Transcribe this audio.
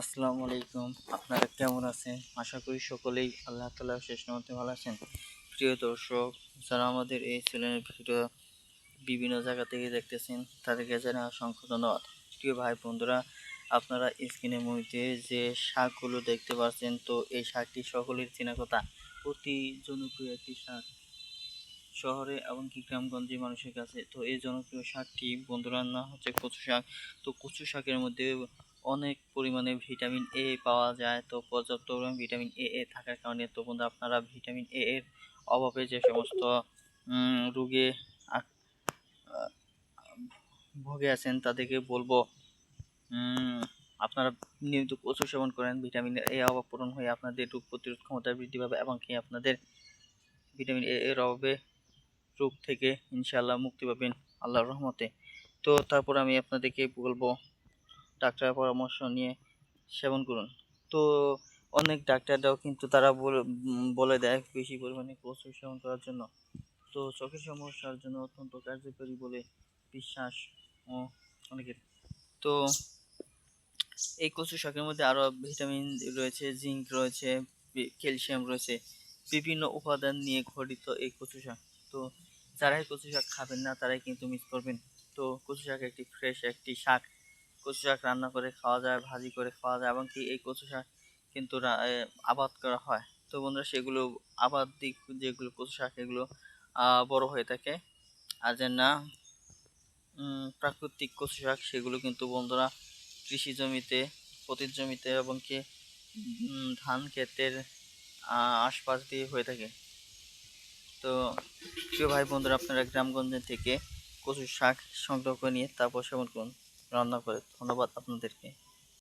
আসসালামু আলাইকুম আপনারা কেমন আছেন? আশা করি সকলেই আল্লাহ তালা শেষ মধ্যে ভালো আছেন। প্রিয় দর্শক, যারা আমাদের এই চ্যানেলের ভিডিও বিভিন্ন জায়গা থেকে দেখতেছেন, তাদেরকে জানা অসংখ্য ধন্যবাদ। প্রিয় ভাই বন্ধুরা, আপনারা স্ক্রিনের মধ্যে যে শাকগুলো দেখতে পাচ্ছেন, তো এই শাকটি সকলের চেনা কথা। অতি জনপ্রিয় একটি শাক শহরে এমনকি গ্রামগঞ্জে মানুষের কাছে। তো এই জনপ্রিয় শাকটি বন্ধুরার নাম হচ্ছে কচু শাক। তো কচু শাকের মধ্যে অনেক পরিমাণে ভিটামিন এ পাওয়া যায়। তো পর্যাপ্ত পরিমাণ ভিটামিন এ এ থাকার কারণে তো বন্ধু, আপনারা ভিটামিন এ এর অভাবে যে সমস্ত রোগে ভুগে আছেন তাদেরকে বলব আপনারা নিয়মিত কচু সেবন করেন। ভিটামিন এ অভাব পূরণ হয়ে আপনাদের রোগ প্রতিরোধ ক্ষমতা বৃদ্ধি পাবে এবং কি আপনাদের ভিটামিন এ এর অভাবে রোগ থেকে ইনশাআল্লাহ মুক্তি পাবেন আল্লাহর রহমতে। তো তারপর আমি আপনাদেরকে বলব ডাক্তারের পরামর্শ নিয়ে সেবন করুন। তো অনেক ডাক্তাররাও কিন্তু তারা বলে- দেয় বেশি পরিমাণে কচু সেবন করার জন্য। তো চোখের সমস্যার জন্য অত্যন্ত কার্যকরী বলে বিশ্বাস অনেকের। তো এই কচু শাকের মধ্যে আরও ভিটামিন রয়েছে, জিঙ্ক রয়েছে ক্যালসিয়াম রয়েছে, বিভিন্ন উপাদান নিয়ে গঠিত এই কচু শাক। তো যারাই কচু শাক খাবেন না, তারাই কিন্তু মিস করবেন। তো কচু শাক একটি ফ্রেশ একটি শাক। কচু শাক রান্না করে খাওয়া যায়, ভাজি করে খাওয়া যায়, এবং কি এই কচু শাক কিন্তু আবাদ করা হয়। তো বন্ধুরা, সেগুলো আবাদ দিক যেগুলো কচু শাক, এগুলো বড় হয়ে থাকে। আর যে না প্রাকৃতিক কচু শাক, সেগুলো কিন্তু বন্ধুরা কৃষি জমিতে পতির জমিতে এবং কি ধান ক্ষেতের আশপাশ দিয়ে হয়ে থাকে। তো প্রিয় ভাই বন্ধুরা, আপনারা গ্রামগঞ্জে থেকে কচু শাক সংগ্রহ করে নিয়ে তারপর সেবন করুন। রান্না করে। ধন্যবাদ আপনাদেরকে।